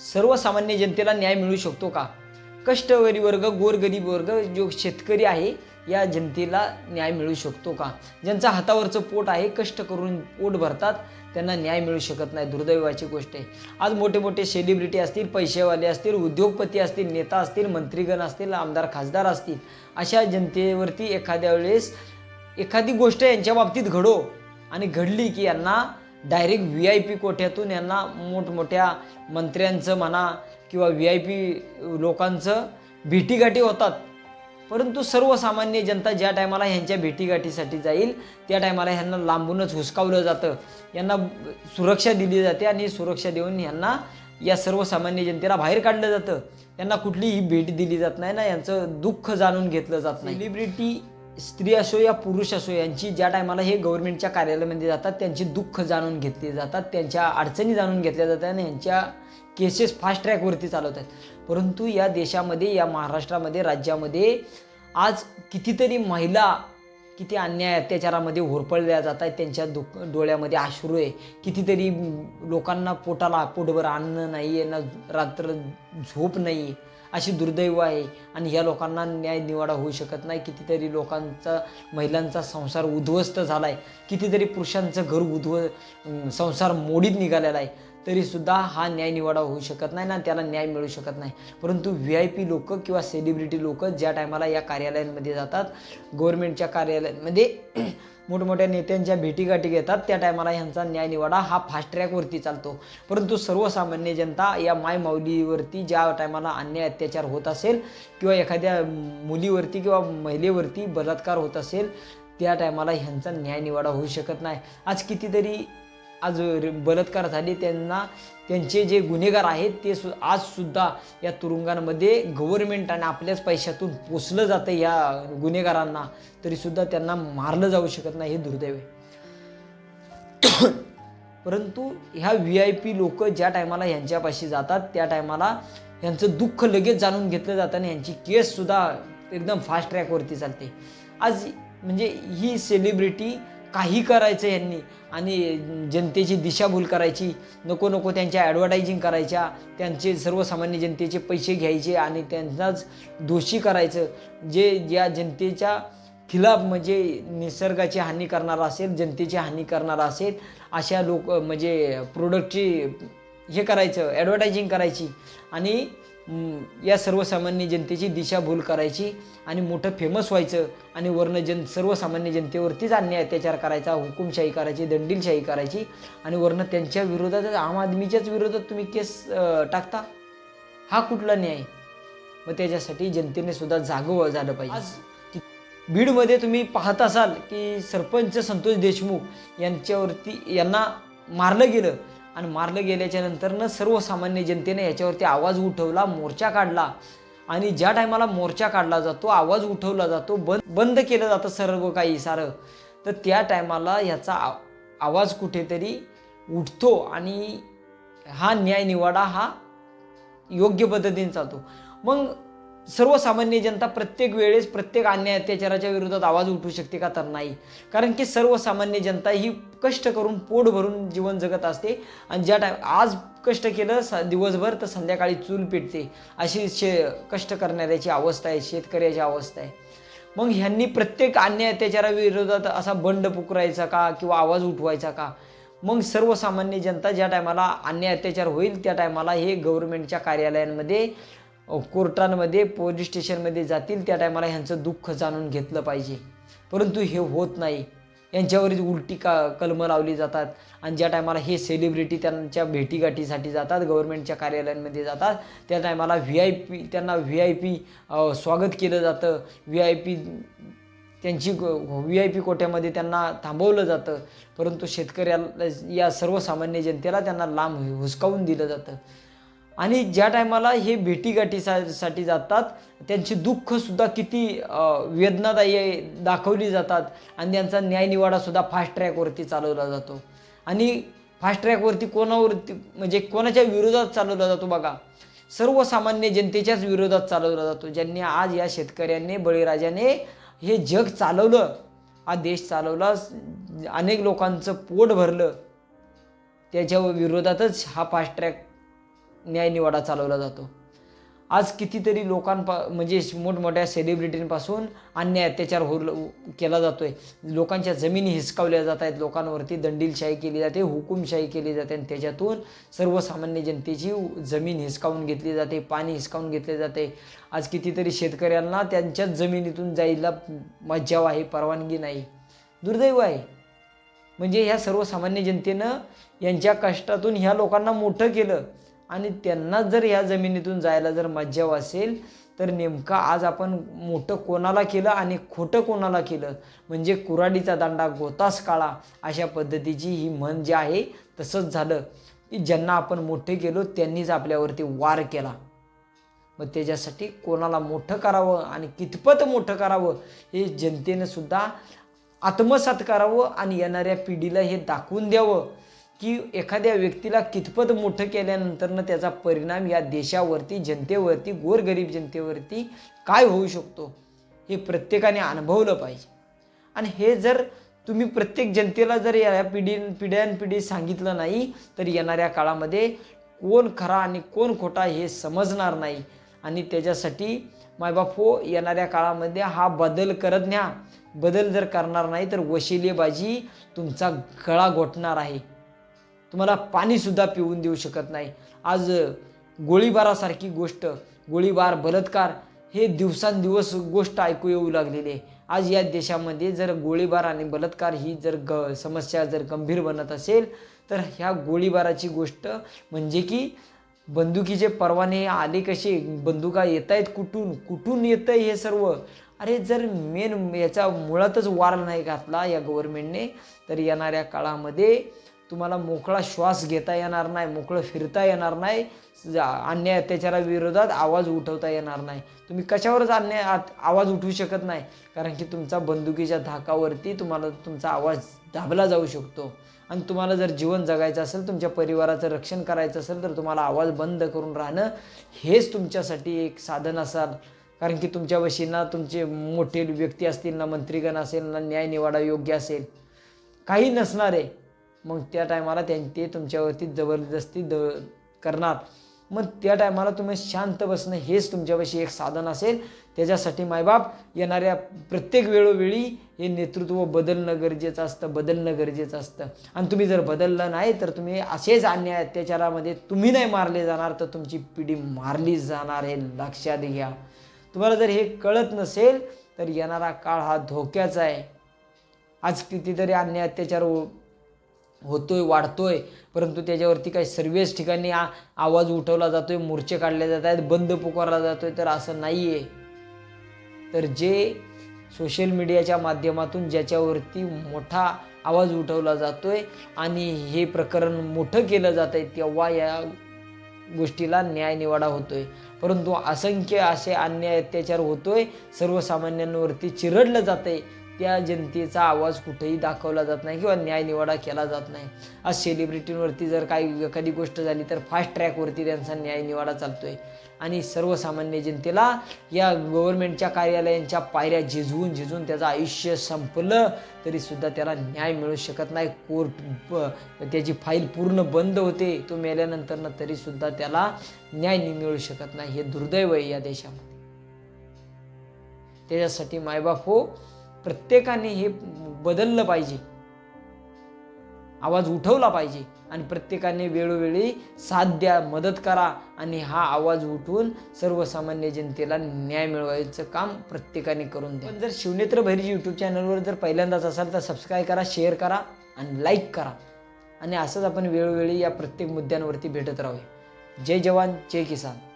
सर्वसामान्य जनतेला न्याय मिळू शकतो का? कष्टकरी वर्ग गोरगरीब वर्ग जो शेतकरी आहे या जनतेला न्याय मिळू शकतो का? ज्यांचा हातावरचं पोट आहे कष्ट करून पोट भरतात त्यांना न्याय मिळू शकत नाही. दुर्दैवाची गोष्ट आहे. आज मोठे मोठे सेलिब्रिटी असतील पैसेवाले असतील उद्योगपती असतील नेता असतील मंत्रीगण असतील आमदार खासदार असतील अशा जनतेवरती एखाद्या वेळेस एखादी गोष्ट यांच्या बाबतीत घडो आणि घडली की यांना डायरेक्ट व्ही आय पी कोठ्यातून यांना मोठमोठ्या मंत्र्यांचं म्हणा किंवा व्ही आय पी लोकांचं भेटीगाठी होतात. परंतु सर्वसामान्य जनता ज्या टायमाला ह्यांच्या भेटीगाठीसाठी जाईल त्या टायमाला ह्यांना लांबूनच हुसकावलं जातं. यांना सुरक्षा दिली जाते आणि सुरक्षा देऊन ह्यांना या सर्वसामान्य जनतेला बाहेर काढलं जातं. यांना कुठलीही भेट दिली जात नाही ना यांचं दुःख जाणून घेतलं जात नाही. सेलिब्रिटी स्त्री असो या पुरुष असो यांची ज्या टायमाला हे गव्हर्नमेंटच्या कार्यालयामध्ये जातात त्यांची दुःख जाणून घेतली जातात त्यांच्या अडचणी जाणून घेतल्या जातात आणि यांच्या केसेस फास्ट ट्रॅकवरती चालवतात परंतु या देशामध्ये या महाराष्ट्रामध्ये राज्यामध्ये आज कितीतरी महिला किती अन्याय अत्याचारामध्ये होरपळल्या जात आहेत त्यांच्या दुःख डोळ्यामध्ये आश्रू आहे. कितीतरी लोकांना पोटाला पोटभर अन्न नाही आहे ना रात्र झोप नाही. आहे अशी दुर्दैव आहे. आणि या लोकांना न्याय निवाडा होऊ शकत नाही. कितीतरी लोकांचा महिलांचा संसार उद्ध्वस्त झाला आहे कितीतरी पुरुषांचं घर उद्ध्व संसार मोडीत निघालेला आहे. तरीसुद्धा हा न्याय निवाडा होऊ शकत नाही ना त्याला न्याय मिळू शकत नाही. परंतु व्ही आय पी लोक किंवा सेलिब्रिटी लोक ज्या टायमाला या कार्यालयांमध्ये जातात गव्हर्नमेंटच्या कार्यालयांमध्ये म्हणजे मोठमोठ्या नेत्यांच्या भेटीगाठी घेतात. त्या टायमाला ह्यांचा न्याय निवाडा हा फास्ट ट्रॅकवरती चालतो. परंतु सर्वसामान्य जनता या माय माऊलीवरती ज्या टायमाला अन्याय अत्याचार होत असेल किंवा एखाद्या मुलीवरती किंवा महिलेवरती बलात्कार होत असेल त्या टायमाला ह्यांचा न्याय निवाडा होऊ शकत नाही. आज कितीतरी आज बलात्कार झाले त्यांना त्यांचे जे गुन्हेगार आहेत ते सु आज सुद्धा या तुरुंगांमध्ये गव्हर्नमेंट आणि आपल्याच पैशातून पोचलं जातं या गुन्हेगारांना. तरीसुद्धा त्यांना मारलं जाऊ शकत नाही हे दुर्दैव आहे. परंतु ह्या व्ही आय पी लोक ज्या टायमाला ह्यांच्यापाशी जातात त्या टायमाला ह्यांचं दुःख लगेच जाणून घेतलं जातं आणि ह्यांची केससुद्धा एकदम फास्ट ट्रॅकवरती चालते. आज म्हणजे ही सेलिब्रिटी काही करायचं यांनी. आणि जनतेची दिशाभूल करायची नको नको त्यांच्या ॲडव्हर्टायझिंग करायच्या त्यांचे सर्वसामान्य जनतेचे पैसे घ्यायचे आणि त्यांनाच दोषी करायचं. जे या जनतेच्या खिलाफ म्हणजे निसर्गाची हानी करणारा असेल जनतेची हानी करणारा असेल अशा लोक म्हणजे प्रोडक्टची हे करायचं ॲडव्हर्टायझिंग करायची. आणि या सर्वसामान्य जनतेची दिशाभूल करायची आणि मोठं फेमस व्हायचं आणि वर्ण जन सर्वसामान्य जनतेवरतीच अन्याय अत्याचार करायचा हुकुमशाही करायची दंडीलशाही करायची आणि वर्ण त्यांच्या विरोधात आम आदमीच्याच विरोधात तुम्ही केस टाकता? हा कुठला न्याय? मग त्याच्यासाठी जनतेने सुद्धा जागं झालं पाहिजे. आज बीडमध्ये तुम्ही पाहत असाल की सरपंच संतोष देशमुख यांच्यावरती यांना मारलं गेलं. आणि मारलं गेल्याच्या नंतरनं सर्वसामान्य जनतेने याच्यावरती आवाज उठवला मोर्चा काढला. आणि ज्या टायमाला मोर्चा काढला जातो आवाज उठवला जातो बंद बंद केलं जातं सर्व काही सारं तर त्या टायमाला ह्याचा आ- आवाज कुठेतरी उठतो आणि हा न्याय निवाडा हा योग्य पद्धतीने चालतो. मग सर्वसामान्य जनता प्रत्येक वेळेस प्रत्येक अन्याय अत्याचाराच्या विरोधात आवाज उठू शकते का तर नाही. कारण की सर्वसामान्य जनता ही कष्ट करून पोट भरून जीवन जगत असते आणि ज्या टाय आज कष्ट केलं स दिवसभर तर संध्याकाळी चूल पेटते. अशी शे कष्ट करणाऱ्याची अवस्था आहे शेतकऱ्याची अवस्था आहे. मग ह्यांनी प्रत्येक अन्याय अत्याचाराविरोधात असा बंड पुकरायचा का किंवा आवाज उठवायचा का? मग सर्वसामान्य जनता ज्या टायमाला अन्याय अत्याचार होईल त्या टायमाला हे गव्हर्नमेंटच्या कार्यालयांमध्ये कोर्टांमध्ये पोलीस स्टेशनमध्ये जातील त्या टायमाला ह्यांचं दुःख जाणून घेतलं पाहिजे. परंतु हे होत नाही. यांच्यावरच उलटी का कलमं लावली जातात आणि ज्या टायमाला हे सेलिब्रिटी त्यांच्या भेटीगाठीसाठी जातात गव्हर्नमेंटच्या कार्यालयांमध्ये जातात त्या टायमाला व्ही आय पी त्यांना व्ही आय पी स्वागत केलं जातं. व्ही आय पी त्यांची व्ही आय पी कोट्यामध्ये त्यांना थांबवलं जातं. परंतु शेतकऱ्याला या सर्वसामान्य जनतेला त्यांना लांब हुसकावून दिलं जातं. आणि ज्या टायमाला हे भेटीगाठीसाठी साठी जातात त्यांची दुःखसुद्धा किती वेदनादायी दाखवली जातात आणि त्यांचा न्यायनिवाडासुद्धा फास्ट ट्रॅकवरती चालवला जातो. आणि फास्ट ट्रॅकवरती कोणावरती म्हणजे कोणाच्या विरोधात चालवला जातो बघा. सर्वसामान्य जनतेच्याच विरोधात चालवला जातो ज्यांनी आज या शेतकऱ्यांनी बळीराजाने हे जग चालवलं हा देश चालवला अनेक लोकांचं पोट भरलं त्याच्या विरोधातच हा फास्ट ट्रॅक न्यायनिवाडा चालवला जातो. आज कितीतरी लोकांपा म्हणजे मोठमोठ्या सेलिब्रिटींपासून अन्याय अत्याचार हो केला जातो आहे लोकांच्या जमिनी हिसकावल्या जात आहेत. लोकांवरती दंडीलशाही केली जाते हुकुमशाही केली जाते आणि त्याच्यातून सर्वसामान्य जनतेची जमीन हिसकावून घेतली जाते पाणी हिसकावून घेतले जाते. आज कितीतरी शेतकऱ्यांना त्यांच्याच जमिनीतून जायला मज्जाव आहे परवानगी नाही. दुर्दैव आहे. म्हणजे ह्या सर्वसामान्य जनतेनं यांच्या कष्टातून ह्या लोकांना मोठं केलं. आणि त्यांना जर या जमिनीतून जायला जर मज्जाव असेल तर नेमका आज आपण मोठं कोणाला केलं आणि खोटं कोणाला केलं? म्हणजे कुराडीचा दांडा गोतास काळा अशा पद्धतीची ही म्हण जी आहे तसंच झालं. की ज्यांना आपण मोठे केलो त्यांनीच आपल्यावरती वार केला. मग त्याच्यासाठी कोणाला मोठं करावं आणि कितपत मोठं करावं हे जनतेनं सुद्धा आत्मसात करावं आणि येणाऱ्या पिढीला हे दाखवून द्यावं. की एखाद्या व्यक्तीला कितपत मोठं केल्यानंतरनं त्याचा परिणाम या देशावरती जनतेवरती गोरगरीब जनतेवरती काय होऊ शकतो हे प्रत्येकाने अनुभवलं पाहिजे. आणि हे जर तुम्ही प्रत्येक जनतेला जर या पिढी पिढ्यानपिढी सांगितलं नाही तर येणाऱ्या काळामध्ये कोण खरा आणि कोण खोटा हे समजणार नाही. आणि त्याच्यासाठी मायबाप हो येणाऱ्या काळामध्ये हा बदल करत न्या. बदल जर करणार नाही तर वशिलेबाजी तुमचा गळा घोटणार आहे. तुम्हाला पाणीसुद्धा पिऊन देऊ शकत नाही. आज गोळीबारासारखी गोष्ट गोळीबार बलात्कार हे दिवसांदिवस गोष्ट ऐकू येऊ लागलेली आहे. आज या देशामध्ये जर गोळीबार आणि बलात्कार ही जर ग समस्या जर गंभीर बनत असेल तर ह्या गोळीबाराची गोष्ट म्हणजे की बंदुकीचे परवाने आले कसे? बंदुका येत आहेत कुठून? कुठून येतं हे सर्व? अरे जर मेन याचा मुळातच वार नाही घातला या गव्हर्मेंटने तर येणाऱ्या काळामध्ये तुम्हाला मोकळा श्वास घेता येणार नाही मोकळं फिरता येणार नाही अन्याय अत्याचाराविरोधात आवाज उठवता येणार नाही. तुम्ही कशावरच अन्याय आवाज उठवू शकत नाही कारण की तुमचा बंदुकीच्या धाकावरती तुम्हाला तुमचा आवाज दाबला जाऊ शकतो. आणि तुम्हाला जर जीवन जगायचं असेल तुमच्या परिवाराचं रक्षण करायचं असेल तर तुम्हाला आवाज बंद करून राहणं हेच तुमच्यासाठी एक साधन असाल. कारण की तुमच्या वशींना तुमचे मोठे व्यक्ती असतील ना मंत्रीगण असेल ना न्याय निवाडा योग्य असेल. काही नसणार आहे. मग त्या टायमाला त्यां ते तुमच्यावरती जबरदस्ती द करणार. मग त्या टायमाला तुम्ही शांत बसणं हेच तुमच्यापाशी एक साधन असेल. त्याच्यासाठी मायबाप येणाऱ्या प्रत्येक वेळोवेळी हे नेतृत्व बदलणं गरजेचं असतं बदलणं गरजेचं असतं. आणि तुम्ही जर बदललं नाही तर तुम्ही असेच अन्याय अत्याचारामध्ये तुम्ही नाही मारले जाणार तर तुमची पिढी मारली जाणार हे लक्षात घ्या. तुम्हाला जर हे कळत नसेल तर येणारा काळ हा धोक्याचा आहे. आज कितीतरी अन्याय अत्याचार होतोय वाढतोय परंतु त्याच्यावरती काही सर्वच ठिकाणी आ आवाज उठवला जातोय मोर्चे काढले जात आहेत बंद पुकारला जातोय तर असं नाही आहे तर जे सोशल मीडियाच्या माध्यमातून ज्याच्यावरती मोठा आवाज उठवला जातोय आणि हे प्रकरण मोठं केलं जात आहे तेव्हा या गोष्टीला न्यायनिवाडा होतो होतोय. परंतु असंख्य असे अन्याय अत्याचार होतोय सर्वसामान्यांवरती चिरडलं जातंय त्या जनतेचा आवाज कुठेही दाखवला जात नाही किंवा न्यायनिवाडा केला जात नाही. आज सेलिब्रिटींवरती जर काही एखादी गोष्ट झाली तर फास्ट ट्रॅकवरती त्यांचा न्यायनिवाडा चालतो आहे आणि सर्वसामान्य जनतेला या गव्हर्नमेंटच्या कार्यालयांच्या पायऱ्या झिजवून झिजवून त्याचं आयुष्य संपलं तरीसुद्धा त्याला न्याय मिळू शकत नाही. कोर्ट त्याची फाईल पूर्ण बंद होते तो मेल्यानंतरनं तरीसुद्धा त्याला न्याय मिळू शकत नाही. हे दुर्दैव आहे या देशामध्ये. त्याच्यासाठी मायबाप हो प्रत्येकाने हे बदललं पाहिजे. आवाज उठवला पाहिजे आणि प्रत्येकाने वेळोवेळी साथ द्या मदत करा आणि हा आवाज उठवून सर्वसामान्य जनतेला न्याय मिळवायचं काम प्रत्येकाने करून द्या. जर शिवनेत्र भैरीजी यूट्यूब चॅनलवर जर पहिल्यांदाच असाल तर सबस्क्राईब करा शेअर करा आणि लाईक करा. आणि असंच आपण वेळोवेळी या प्रत्येक मुद्द्यांवरती भेटत राहूया. जय जवान जय किसान.